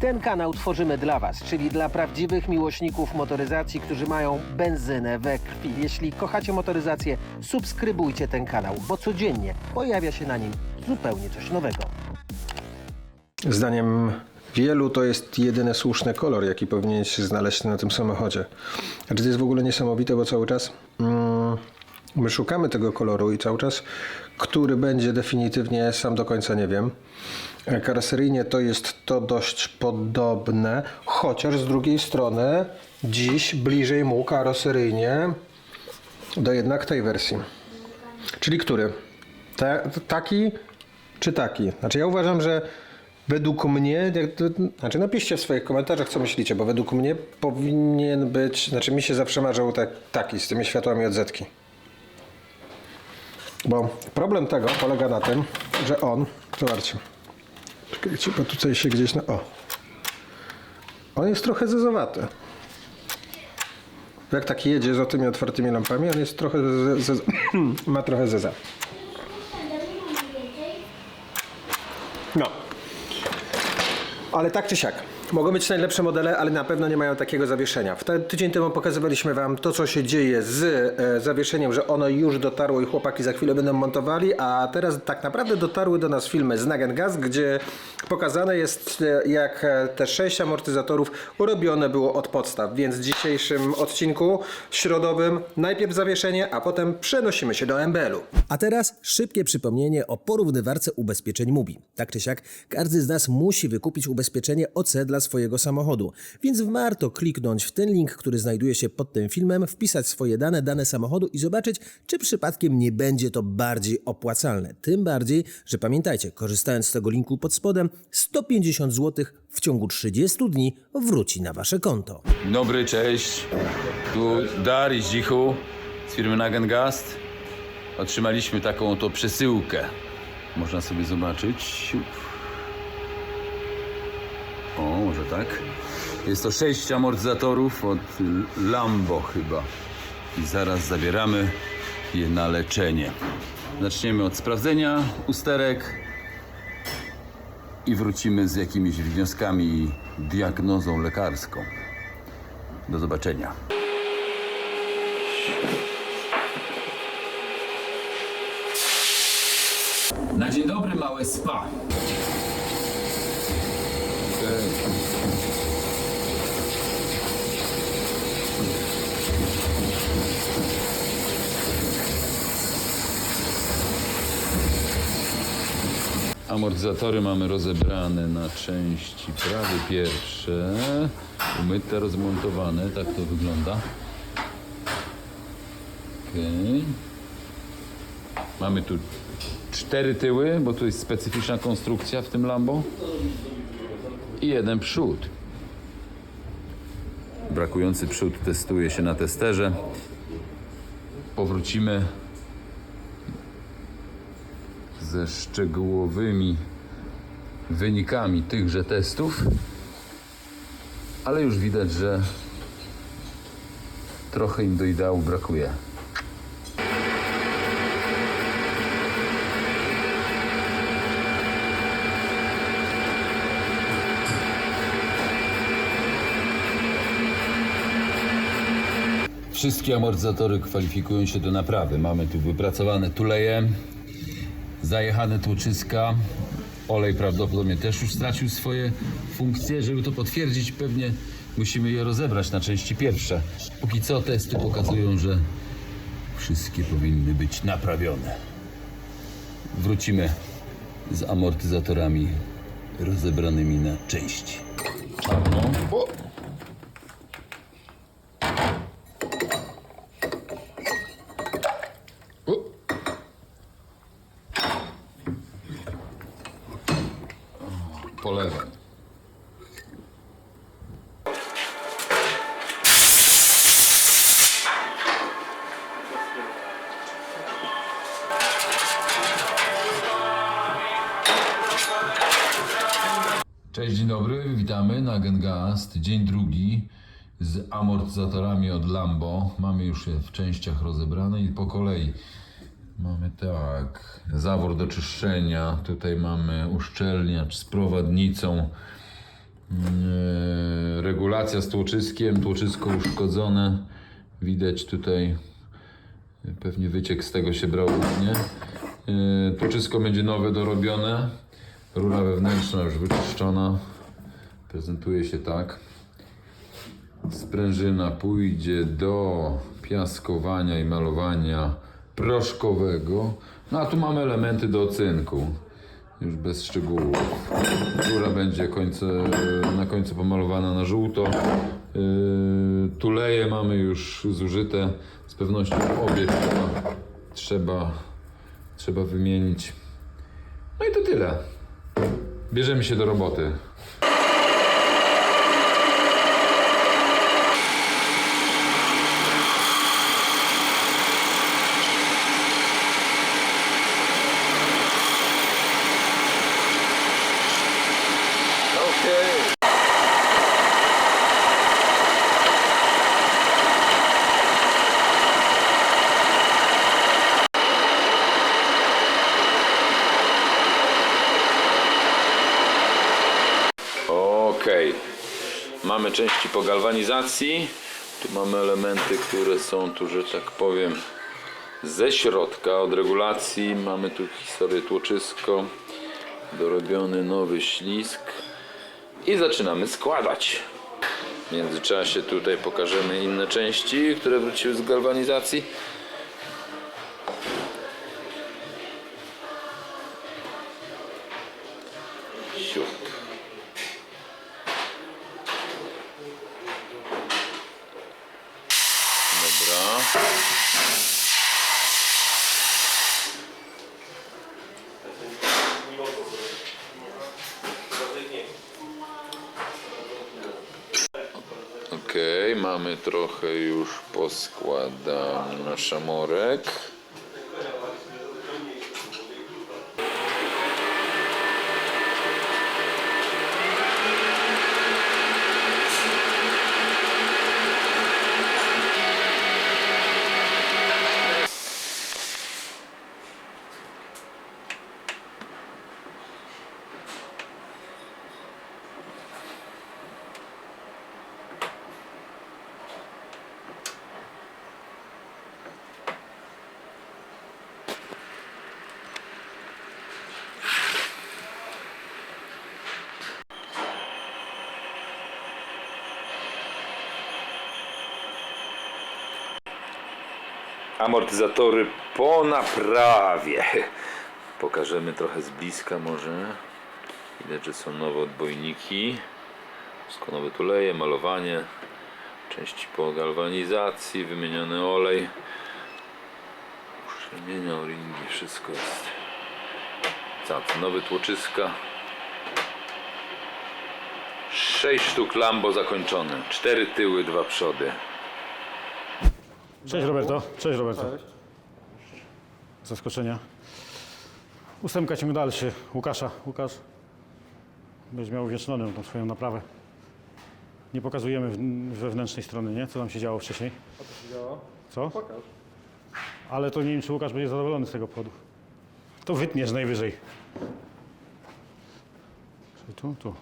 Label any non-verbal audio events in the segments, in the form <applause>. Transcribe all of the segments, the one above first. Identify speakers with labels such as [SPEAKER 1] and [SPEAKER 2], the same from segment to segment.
[SPEAKER 1] Ten kanał tworzymy dla Was, czyli dla prawdziwych miłośników motoryzacji, którzy mają benzynę we krwi. Jeśli kochacie motoryzację, subskrybujcie ten kanał, bo codziennie pojawia się na nim zupełnie coś nowego.
[SPEAKER 2] Zdaniem wielu to jest jedyny słuszny kolor, jaki powinien się znaleźć na tym samochodzie. Znaczy to jest w ogóle niesamowite, bo cały czas mm, my szukamy tego koloru i cały czas, który będzie definitywnie, sam do końca nie wiem. Karoseryjnie to jest to dość podobne, chociaż z drugiej strony dziś bliżej mu karoseryjnie do jednak tej wersji. Czyli który? Te, taki czy taki? Znaczy ja uważam, że według mnie, znaczy napiszcie w swoich komentarzach, co myślicie, bo według mnie powinien być, znaczy mi się zawsze marzył tak, taki, z tymi światłami od zetki. Bo problem tego polega na tym, że on, zobaczcie, czekajcie, bo tutaj się gdzieś, na, o, on jest trochę zezowaty. Jak tak jedzie z tymi otwartymi lampami, on jest trochę, ze, ze, <clears throat> ma trochę zeza. No. Ale tak czy siak. Mogą być najlepsze modele, ale na pewno nie mają takiego zawieszenia. W tydzień temu pokazywaliśmy Wam to, co się dzieje z e, zawieszeniem, że ono już dotarło i chłopaki za chwilę będą montowali, a teraz tak naprawdę dotarły do nas filmy z Nagen Gas, gdzie pokazane jest, e, jak e, te sześć amortyzatorów urobione było od podstaw. Więc w dzisiejszym odcinku środowym najpierw zawieszenie, a potem przenosimy się do MBL-u.
[SPEAKER 3] A teraz szybkie przypomnienie o porównywarce ubezpieczeń MUBI. Tak czy siak, każdy z nas musi wykupić ubezpieczenie OC dla swojego samochodu, więc warto kliknąć w ten link, który znajduje się pod tym filmem, wpisać swoje dane, dane samochodu i zobaczyć, czy przypadkiem nie będzie to bardziej opłacalne. Tym bardziej, że pamiętajcie, korzystając z tego linku pod spodem, 150 zł w ciągu 30 dni wróci na wasze konto.
[SPEAKER 4] Dobry, cześć. Tu Dar i Zdzichu z firmy Nagengast. Otrzymaliśmy taką oto przesyłkę. Można sobie zobaczyć. Siup. O, może tak. Jest to sześć amortyzatorów od Lambo chyba. I zaraz zabieramy je na leczenie. Zaczniemy od sprawdzenia usterek i wrócimy z jakimiś wnioskami i diagnozą lekarską. Do zobaczenia. Na dzień dobry, małe spa. Amortyzatory mamy rozebrane na części prawy pierwsze, umyte, rozmontowane, tak to wygląda. Okej. Mamy tu cztery tyły, bo tu jest specyficzna konstrukcja w tym Lambo. I jeden przód. Brakujący przód testuje się na testerze. Powrócimy ze szczegółowymi wynikami tychże testów, ale już widać, że trochę im do ideału brakuje. Wszystkie amortyzatory kwalifikują się do naprawy. Mamy tu wypracowane tuleje, zajechane tłuczyska. Olej prawdopodobnie też już stracił swoje funkcje. Żeby to potwierdzić, pewnie musimy je rozebrać na części pierwsze. Póki co testy pokazują, że wszystkie powinny być naprawione. Wrócimy z amortyzatorami rozebranymi na części. Czarno. Po lewej. Cześć, dzień dobry, witamy na Gengast. Dzień drugi z amortyzatorami od Lambo. Mamy już je w częściach rozebrane i po kolei. Mamy tak, zawór do czyszczenia, tutaj mamy uszczelniacz z prowadnicą, mm, regulacja z tłoczyskiem, tłoczysko uszkodzone. Widać tutaj pewnie wyciek z tego się brał głównie. Y, Tłoczysko będzie nowe, dorobione. Rura wewnętrzna już wyczyszczona. Prezentuje się tak. Sprężyna pójdzie do piaskowania i malowania proszkowego. No a tu mamy elementy do ocynku. Już bez szczegółów. Góra będzie końce, na końcu pomalowana na żółto. Yy, Tuleje mamy już zużyte. Z pewnością obie trzeba, trzeba, trzeba wymienić. No i to tyle. Bierzemy się do roboty. Mamy części po galwanizacji. Tu mamy elementy, które są tu, że tak powiem, ze środka od regulacji. Mamy tu historię tłoczysko, dorobiony nowy ślisk i zaczynamy składać. W międzyczasie tutaj pokażemy inne części, które wróciły z galwanizacji. Siup. Dobra. Okej, mamy trochę już poskładany na szamorek. Amortyzatory po naprawie. <laughs> Pokażemy trochę z bliska może. Widać, że są nowe odbojniki. Wszystko nowe tuleje, malowanie. Części po galwanizacji, wymieniony olej. Uszczelnienia, o-ringi, wszystko jest. Cacy, nowe tłoczyska. 6 sztuk Lambo zakończone. 4 tyły, 2 przody.
[SPEAKER 5] Cześć Roberto. Cześć Roberto. Zaskoczenia. Ósemka ciąg dalszy. Łukasza. Łukasz. Będziesz miał uwiecznioną tą swoją naprawę. Nie pokazujemy w- wewnętrznej strony, nie? Co tam się działo wcześniej.
[SPEAKER 2] Co to się działo?
[SPEAKER 5] Co?
[SPEAKER 2] Pokaż.
[SPEAKER 5] Ale to nie wiem, czy Łukasz będzie zadowolony z tego powodu. To wytniesz najwyżej. Czyli Tu, tu,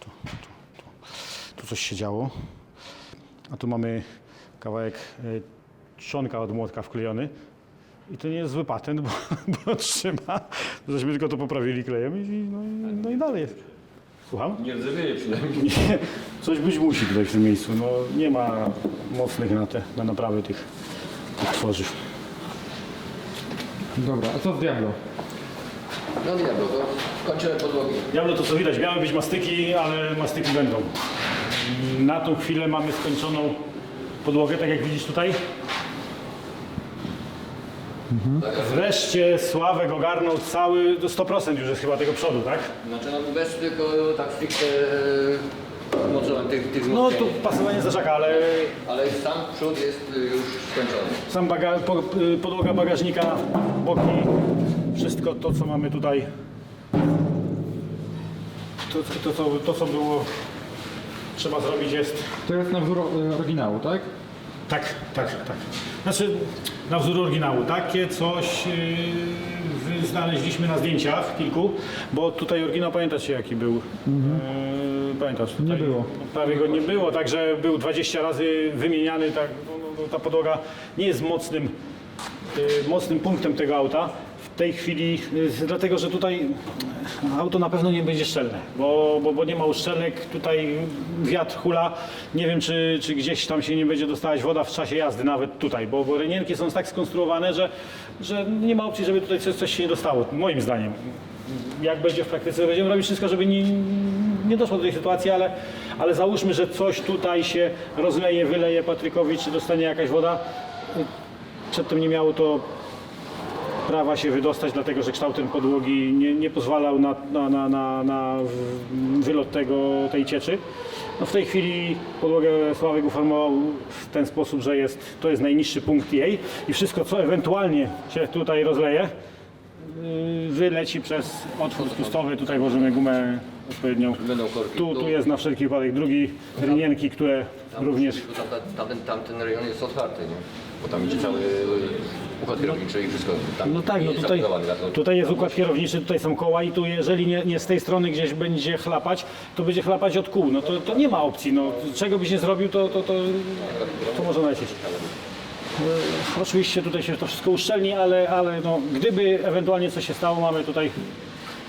[SPEAKER 5] tu, tu, tu. Tu coś się działo. A tu mamy kawałek y, trzonka od młotka wklejony. I to nie jest zły patent, <laughs> bo, bo trzyma. Żeśmy tylko to poprawili klejem i, no, i, no i dalej jest. Słucham?
[SPEAKER 4] Nie rdzewieje przynajmniej.
[SPEAKER 5] Nie, coś być musi tutaj w tym miejscu. No, nie ma mocnych na, te, na naprawy tych, tych tworzyw.
[SPEAKER 6] Dobra, a co z Diablo?
[SPEAKER 7] No nie, bo to kończymy podłogi.
[SPEAKER 5] Diablo to co widać, miały być mastyki, ale mastyki będą. Na tą chwilę mamy skończoną podłogę, tak jak widzisz tutaj. Wreszcie Sławek ogarnął cały, do 100% już jest chyba tego przodu, tak?
[SPEAKER 7] Znaczy no bez tylko tak stricte e, tych, tych
[SPEAKER 5] No tu
[SPEAKER 7] wzmocnień.
[SPEAKER 5] pasowanie zderzaka, ale
[SPEAKER 7] Ale sam przód jest y, już skończony.
[SPEAKER 5] sam baga, po, y, podłoga bagażnika, boki, wszystko to co mamy tutaj, to, to, to, to co było trzeba zrobić jest
[SPEAKER 6] To jest na wzór e, oryginału, tak?
[SPEAKER 5] Tak, tak, tak. Znaczy na wzór oryginału. Takie coś yy, znaleźliśmy na zdjęciach kilku, bo tutaj oryginał pamiętacie jaki był. Yy, pamiętasz?
[SPEAKER 6] Nie było.
[SPEAKER 5] Prawie go nie było, także był 20 razy wymieniany, tak, no, ta podłoga nie jest mocnym, y, mocnym punktem tego auta. Tej chwili, y, dlatego że tutaj auto na pewno nie będzie szczelne, bo, bo, bo nie ma uszczelnek, tutaj wiatr hula, nie wiem czy, czy gdzieś tam się nie będzie dostawać woda w czasie jazdy, nawet tutaj, bo, bo rynienki są tak skonstruowane, że, że nie ma opcji, żeby tutaj coś, coś się nie dostało, moim zdaniem. Jak będzie w praktyce, będziemy robić wszystko, żeby nie, nie doszło do tej sytuacji, ale, ale załóżmy, że coś tutaj się rozleje, wyleje Patrykowi, czy dostanie jakaś woda. Przedtem nie miało to prawa się wydostać, dlatego że kształtem podłogi nie, nie pozwalał na, na, na, na, na wylot tego, tej cieczy. No w tej chwili podłogę Sławek uformował w ten sposób, że jest, to jest najniższy punkt jej i wszystko, co ewentualnie się tutaj rozleje, yy, wyleci przez otwór spustowy. Tutaj włożymy gumę odpowiednią. Tu, tu jest na wszelki wypadek drugi rynienki, które również
[SPEAKER 7] Bo tam, tamten, tamten rejon jest otwarty, nie? Bo tam idzie cały układ kierowniczy i wszystko. Tam
[SPEAKER 5] No tak, no
[SPEAKER 7] jest
[SPEAKER 5] tutaj,
[SPEAKER 7] tak, no.
[SPEAKER 5] tutaj jest układ kierowniczy, tutaj są koła i tu jeżeli nie, nie z tej strony gdzieś będzie chlapać, to będzie chlapać od kół. No to, to nie ma opcji. No, czego byś nie zrobił, to, to, to, to może lecieć. E, Oczywiście tutaj się to wszystko uszczelni, ale, ale no, gdyby ewentualnie coś się stało, mamy tutaj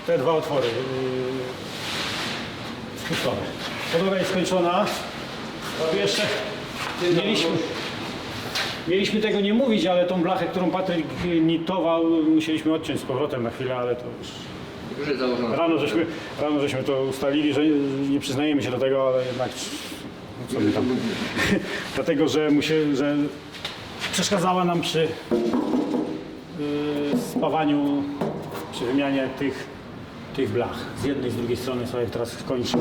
[SPEAKER 5] te dwa otwory yy, spustowe. Podłoga jest skończona. Tu jeszcze mieliśmy, mieliśmy tego nie mówić, ale tą blachę, którą Patryk nitował, musieliśmy odciąć z powrotem na chwilę, ale to już
[SPEAKER 7] Już jest założone.
[SPEAKER 5] Rano żeśmy, rano żeśmy to ustalili, że nie przyznajemy się do tego, ale jednak no co my tam. <laughs> Dlatego, że, musie, że przeszkadzała nam przy yy, spawaniu, przy wymianie tych, tych blach. Z jednej, z drugiej strony sobie teraz kończy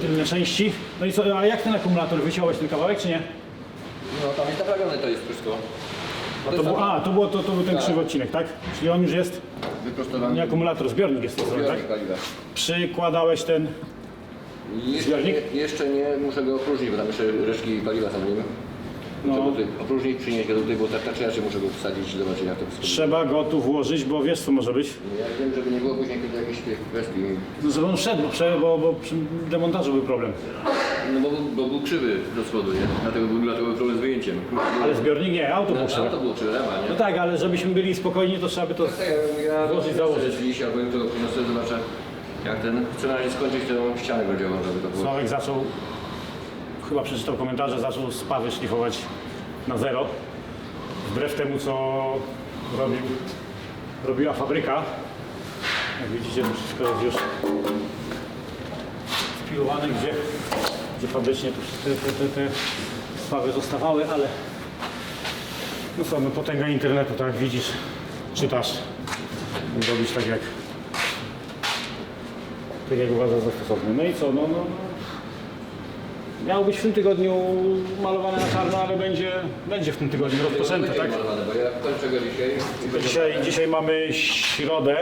[SPEAKER 5] tylne części. No i co, a jak ten akumulator? Wyciąłeś ten kawałek, czy nie?
[SPEAKER 7] No tam jest naprawione to jest wszystko.
[SPEAKER 5] A to, był, a, to, było, to, to był ten krzywy odcinek, tak? Czyli on już jest,
[SPEAKER 7] Wyprostowany
[SPEAKER 5] nie akumulator, zbiornik jest to, tak?
[SPEAKER 7] zbiornik paliwa.
[SPEAKER 5] Przykładałeś ten
[SPEAKER 7] Jeszcze
[SPEAKER 5] Zbiornik?
[SPEAKER 7] nie, jeszcze nie muszę go opróżnić, bo tam jeszcze resztki paliwa są w nim.
[SPEAKER 5] No.
[SPEAKER 7] No. Tutaj opróżnić, przynieść go tutaj, bo tak, tak czy inaczej muszę go wsadzić i zobaczyć jak to wszystko
[SPEAKER 5] Trzeba go tu włożyć, bo wiesz co może być?
[SPEAKER 7] wygląda. Ja wiem, żeby nie było później kiedy jakichś tych kwestii.
[SPEAKER 5] No, żeby on szedł, bo, prze- bo, bo przy demontażu był problem.
[SPEAKER 7] No bo, był- bo był krzywy do spodu, nie? Dlatego był, dlatego był problem z wyjęciem.
[SPEAKER 5] Ale zbiornik nie, auto było
[SPEAKER 7] No,
[SPEAKER 5] krzywe.
[SPEAKER 7] to było krzywe, ma, nie?
[SPEAKER 5] No tak, ale żebyśmy byli spokojni, to trzeba by to...
[SPEAKER 7] Tak, ja, ja
[SPEAKER 5] Włożyć, założyć.
[SPEAKER 7] Dziś albo jutro go przyniosę, zobaczę jak ten. Chcę na razie skończyć tę ścianę grodziową, żeby to było.
[SPEAKER 5] Sławek zaczął, chyba przeczytał komentarze, zaczął spawy szlifować na zero. Wbrew temu, co robił, robiła fabryka. Jak widzicie, to wszystko jest już spilowane, gdzie, gdzie fabrycznie te, te, te spawy zostawały, ale no co, no potęga internetu, tak widzisz, czytasz i robisz tak jak tak jak uważasz za stosowne. No i co, no, no, Miało być w tym tygodniu malowane na czarno, ale będzie, będzie w tym tygodniu rozpoczęte, tak? Dzisiaj, dzisiaj mamy środę,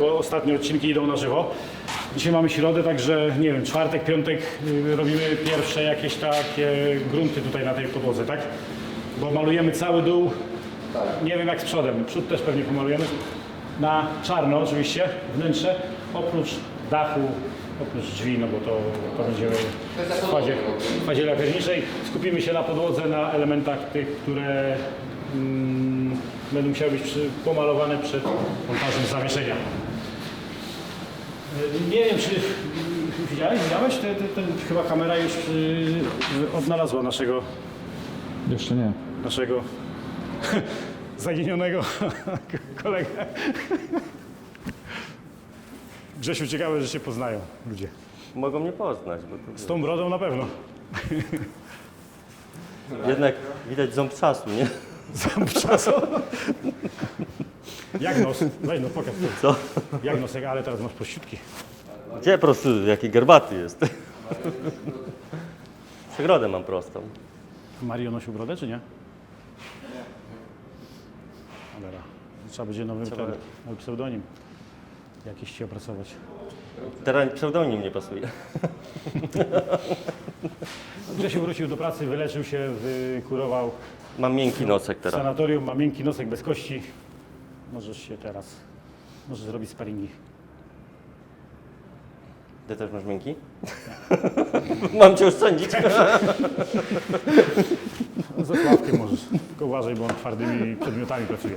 [SPEAKER 5] bo ostatnie odcinki idą na żywo. Dzisiaj mamy środę, także nie wiem, czwartek, piątek y, robimy pierwsze jakieś takie grunty tutaj na tej podłodze, tak? Bo malujemy cały dół, nie wiem jak z przodem, przód też pewnie pomalujemy, na czarno oczywiście, wnętrze, oprócz dachu, oprócz drzwi, no bo to, to będziemy w fazie, w fazie lakierniczej. Skupimy się na podłodze, na elementach tych, które mm, będą musiały być przy, pomalowane przed montażem zawieszenia. Y, Nie wiem, czy widziałeś, widziałeś? Te, te, ten, chyba kamera już y, odnalazła naszego,
[SPEAKER 6] Jeszcze nie.
[SPEAKER 5] naszego <laughs> zaginionego <laughs> kolegę. Grzesiu, ciekawe, że się poznają ludzie.
[SPEAKER 8] Mogą mnie poznać, bo to
[SPEAKER 5] Z tą brodą na pewno.
[SPEAKER 8] jednak widać ząb czasu, nie?
[SPEAKER 5] Ząb czasu. Jak nos? Weź no, pokaż.
[SPEAKER 8] Co?
[SPEAKER 5] Jak nosek, ale teraz masz prościutki.
[SPEAKER 8] Gdzie po prostu, jaki garbaty jest. Przegrodę mam prostą.
[SPEAKER 5] Mario nosił brodę, czy nie? Cholera. Trzeba będzie nowy,
[SPEAKER 8] Trzeba-
[SPEAKER 5] ten, nowy pseudonim jakiś ci opracować.
[SPEAKER 8] Teraz pseudonim nie pasuje. <laughs>
[SPEAKER 5] Grzesiu wrócił do pracy, wyleczył się, wykurował
[SPEAKER 8] Mam miękki nocek
[SPEAKER 5] w
[SPEAKER 8] teraz.
[SPEAKER 5] sanatorium, ma miękki nosek bez kości. Możesz się teraz, możesz zrobić sparingi.
[SPEAKER 8] Ty też masz miękki? <laughs> mam cię oszczędzić? <laughs>
[SPEAKER 5] Ze Sławkiem możesz. Tylko uważaj, bo on twardymi przedmiotami pracuje.